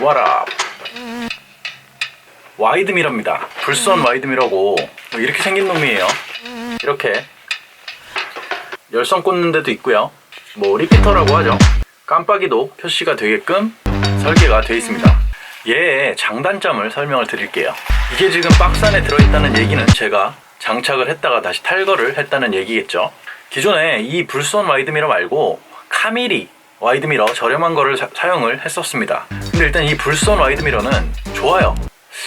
와라. 와이드 미러입니다. 불선 와이드 미러고 뭐 이렇게 생긴 놈이에요. 이렇게 열선 꽂는 데도 있고요. 뭐 리피터라고 하죠. 깜빡이도 표시가 되게끔 설계가 되어 있습니다. 얘의 장단점을 설명을 드릴게요. 이게 지금 박스 안에 들어있다는 얘기는 제가 장착을 했다가 다시 탈거를 했다는 얘기겠죠. 기존에 이 불선 와이드미러 말고 카미리 와이드미러 저렴한 거를 사, 사용을 했었습니다 근데 일단 이 불선 와이드미러는 좋아요.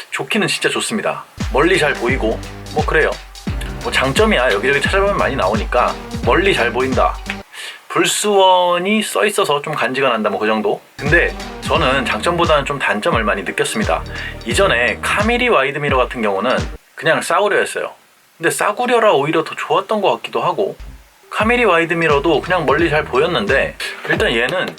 좋기는 진짜 좋습니다. 멀리 잘 보이고 뭐 그래요. 뭐 장점이야. 여기저기 찾아보면 많이 나오니까 멀리 잘 보인다. 불스원이 써 있어서 좀 간지가 난다 뭐 그 정도. 근데 저는 장점보다는 좀 단점을 많이 느꼈습니다. 이전에 카미리 와이드미러 같은 경우는 그냥 싸구려였어요. 근데 싸구려라 오히려 더 좋았던 것 같기도 하고 카미리 와이드미러도 그냥 멀리 잘 보였는데 일단 얘는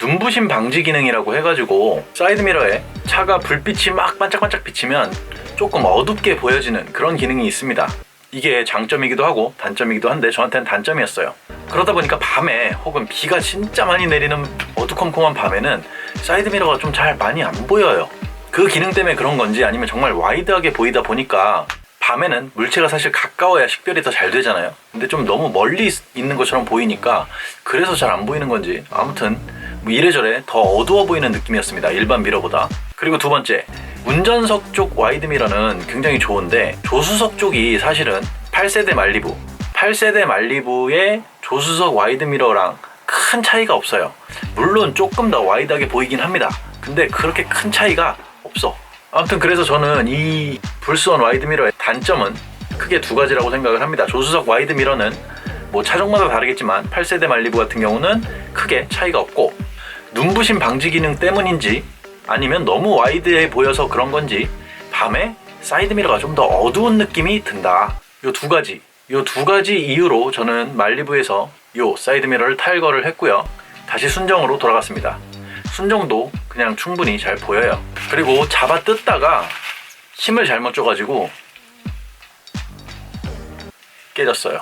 눈부심 방지 기능이라고 해가지고 사이드미러에 차가 불빛이 막 반짝반짝 비치면 조금 어둡게 보여지는 그런 기능이 있습니다. 이게 장점이기도 하고 단점이기도 한데 저한테는 단점이었어요. 그러다 보니까 밤에 혹은 비가 진짜 많이 내리는 어두컴컴한 밤에는 사이드미러가 좀 잘 많이 안 보여요. 그 기능 때문에 그런 건지 아니면 정말 와이드하게 보이다 보니까 밤에는 물체가 사실 가까워야 식별이 더 잘 되잖아요. 근데 좀 너무 멀리 있는 것처럼 보이니까 그래서 잘 안 보이는 건지 아무튼 뭐 이래저래 더 어두워 보이는 느낌이었습니다. 일반 미러보다. 그리고 두 번째 운전석 쪽 와이드 미러는 굉장히 좋은데 조수석 쪽이 사실은 8세대 말리부 8세대 말리부의 조수석 와이드 미러랑 큰 차이가 없어요. 물론 조금 더 와이드하게 보이긴 합니다. 근데 그렇게 큰 차이가 없어. 아무튼 그래서 저는 이 불스원 와이드 미러의 단점은 크게 두 가지라고 생각을 합니다. 조수석 와이드 미러는 뭐 차종마다 다르겠지만 8세대 말리부 같은 경우는 크게 차이가 없고 눈부심 방지 기능 때문인지 아니면 너무 와이드해 보여서 그런 건지 밤에 사이드 미러가 좀 더 어두운 느낌이 든다. 요 두 가지, 요 두 가지 이유로 저는 말리부에서 요 사이드 미러를 탈거를 했고요. 다시 순정으로 돌아갔습니다. 순정도 그냥 충분히 잘 보여요. 그리고 잡아 뜯다가 힘을 잘못 줘가지고 깨졌어요.